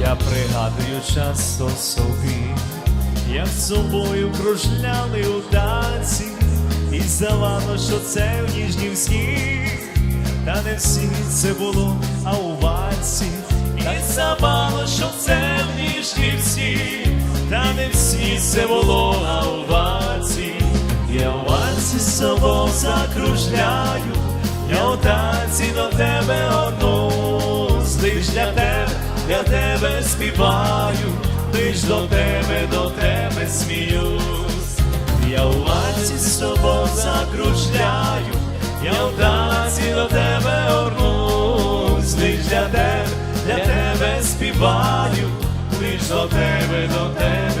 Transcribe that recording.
Я пригадую часто собі, як з собою кружляли у танці, і здавало, що це в ніжнім сні, та не всі це було, а у вальсі, і здавало, що це в ніжнім сні, та не всі це було, а у вальсі, я у вальсі з собою закружляю, я у танці до тебе для тебе співаю, лиш до тебе, до тебе сміюсь. Я у вальсі з тобою закружляю, я в танці до тебе орнусь, лиш для тебе, для тебе співаю, лиш до тебе, до тебе